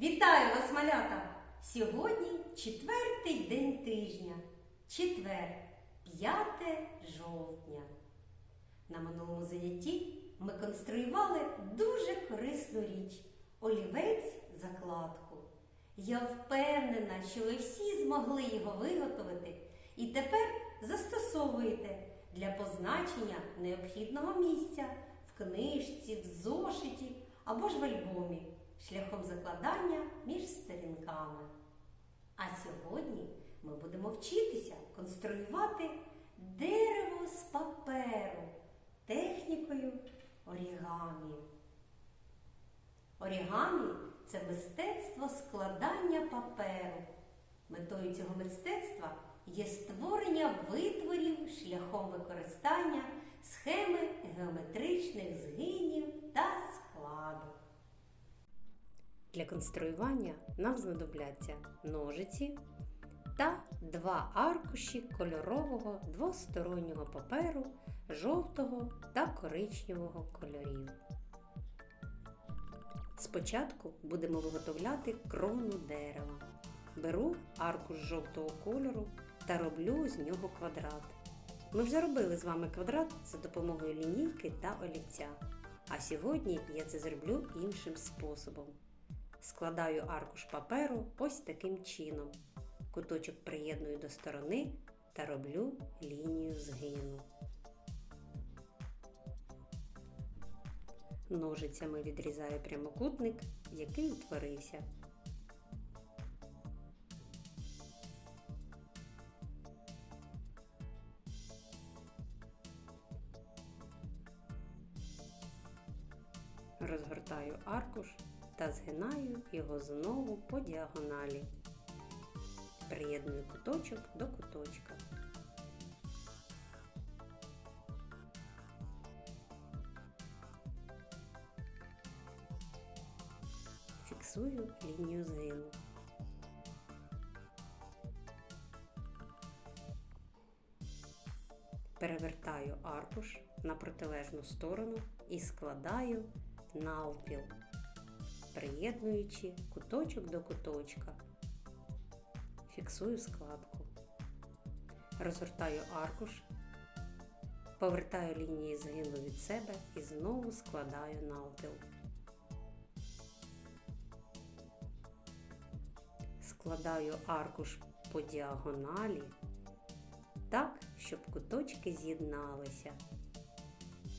Вітаю вас, малята! Сьогодні четвертий день тижня. Четвер, 5 жовтня. На минулому занятті ми конструювали дуже корисну річ олівець закладку. Я впевнена, що ви всі змогли його виготовити і тепер застосовуєте для позначення необхідного місця в книжці, в зошиті або ж в альбомі шляхом закладання між сторінками. А сьогодні ми будемо вчитися конструювати дерево з паперу технікою орігамі. Орігамі це мистецтво складання паперу. Метою цього мистецтва є створення витворів шляхом використання схеми геометричних згинів та складок. Для конструювання нам знадобляться ножиці та два аркуші кольорового двостороннього паперу жовтого та коричневого кольорів. Спочатку будемо виготовляти крону дерева. Беру аркуш жовтого кольору та роблю з нього квадрат. Ми вже робили з вами квадрат за допомогою лінійки та олівця. А сьогодні я це зроблю іншим способом. Складаю аркуш паперу ось таким чином. Куточок приєдную до сторони та роблю лінію згину. Ножицями відрізаю прямокутник, який утворився. Розгортаю аркуш та згинаю його знову по діагоналі. Приєдную куточок до куточка. Фіксую лінію згину. Перевертаю аркуш на протилежну сторону і складаю навпіл, приєднуючи куточок до куточка. Фіксую складку. Розгортаю аркуш, повертаю лінії згину від себе і знову складаю навпіл. Складаю аркуш по діагоналі так, щоб куточки з'єдналися.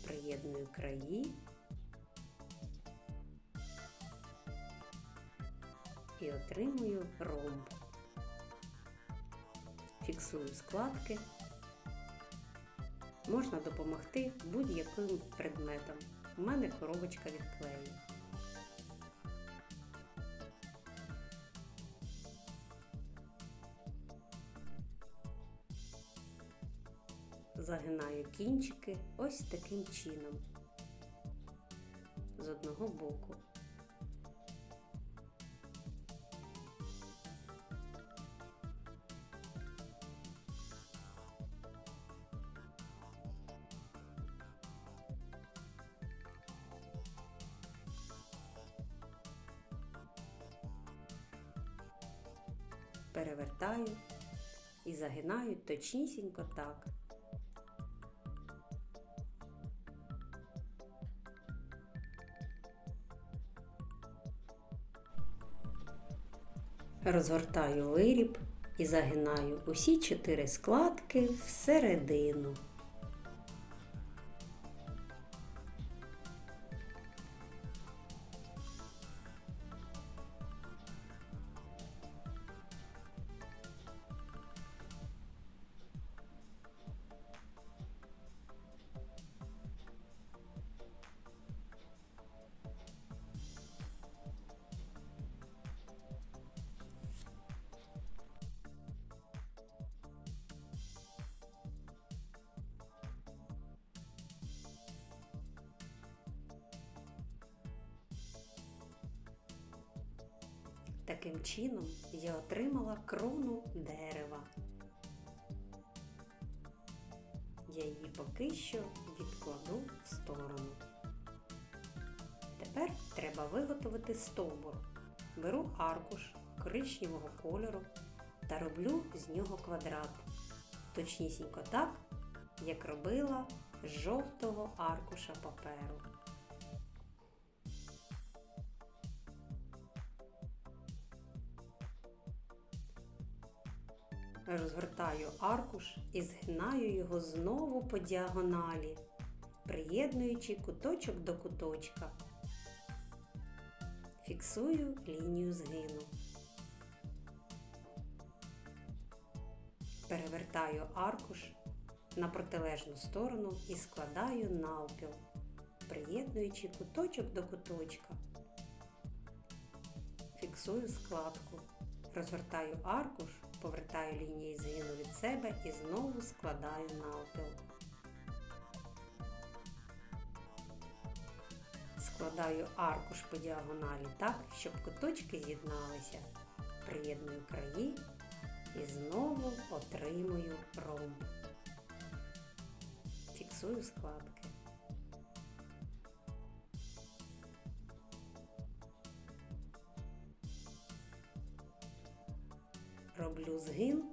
Приєдную краї і отримую ромб. Фіксую складки. Можна допомогти будь-яким предметом. У мене коробочка від клею. Загинаю кінчики ось таким чином з одного боку. Перевертаю і загинаю точнісінько так. Розгортаю виріб і загинаю усі чотири складки всередину. Таким чином я отримала крону дерева. Я її поки що відкладу в сторону. Тепер треба виготовити стовбур. беру аркуш коричневого кольору та роблю з нього квадрат. Точнісінько так, як робила з жовтого аркуша паперу. Розгортаю аркуш і згинаю його знову по діагоналі, приєднуючи куточок до куточка. Фіксую лінію згину. Перевертаю аркуш на протилежну сторону і складаю навпіл, приєднуючи куточок до куточка. Фіксую складку. Розгортаю аркуш, повертаю лінії згину від себе і знову складаю навпіл. Складаю аркуш по діагоналі так, щоб куточки з'єдналися. Приєдную краї і знову отримую ромб. Фіксую складки. Роблю згин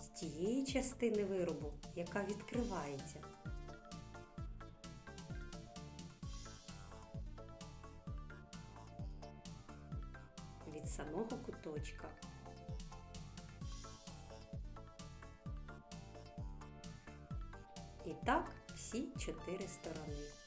з тієї частини виробу, яка відкривається. Від самого куточка. І так всі чотири сторони.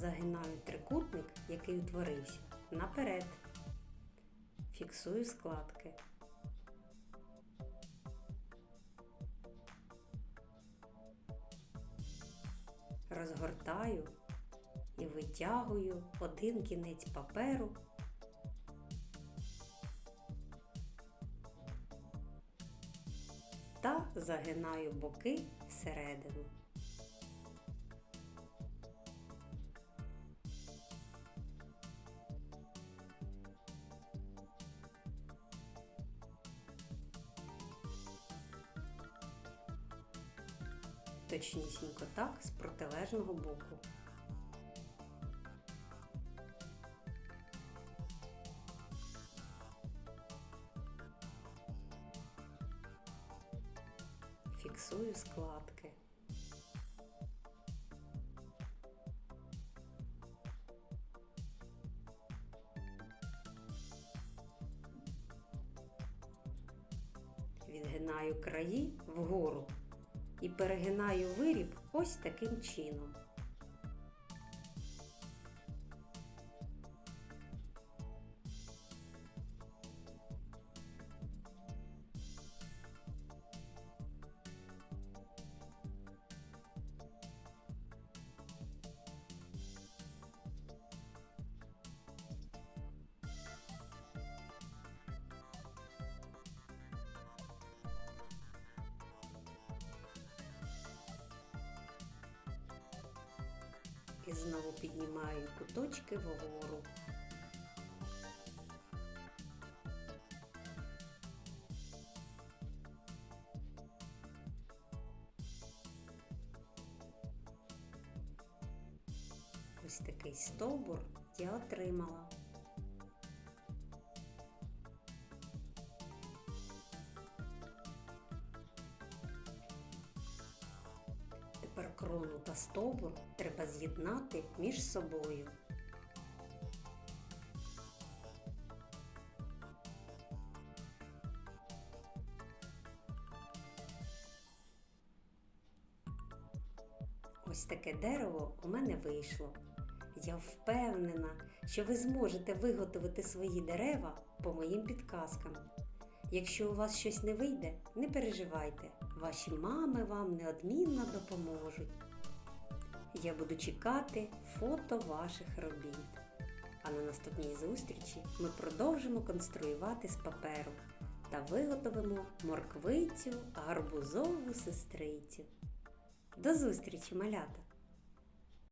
Загинаю трикутник, який утворився, наперед. Фіксую складки. Розгортаю і витягую один кінець паперу. Та загинаю боки всередину. Точнісінько так з протилежного боку. Фіксую складки. Відгинаю краї вгору і перегинаю виріб ось таким чином. І знову піднімаю куточки вгору. Ось такий стовбур я отримала. Крону та стовбур треба з'єднати між собою. Ось таке дерево у мене вийшло. Я впевнена, що ви зможете виготовити свої дерева по моїм підказкам. Якщо у вас щось не вийде, не переживайте, ваші мами вам неодмінно допоможуть. Я буду чекати фото ваших робіт. А на наступній зустрічі ми продовжимо конструювати з паперу та виготовимо морквицю гарбузову сестрицю. До зустрічі, малята!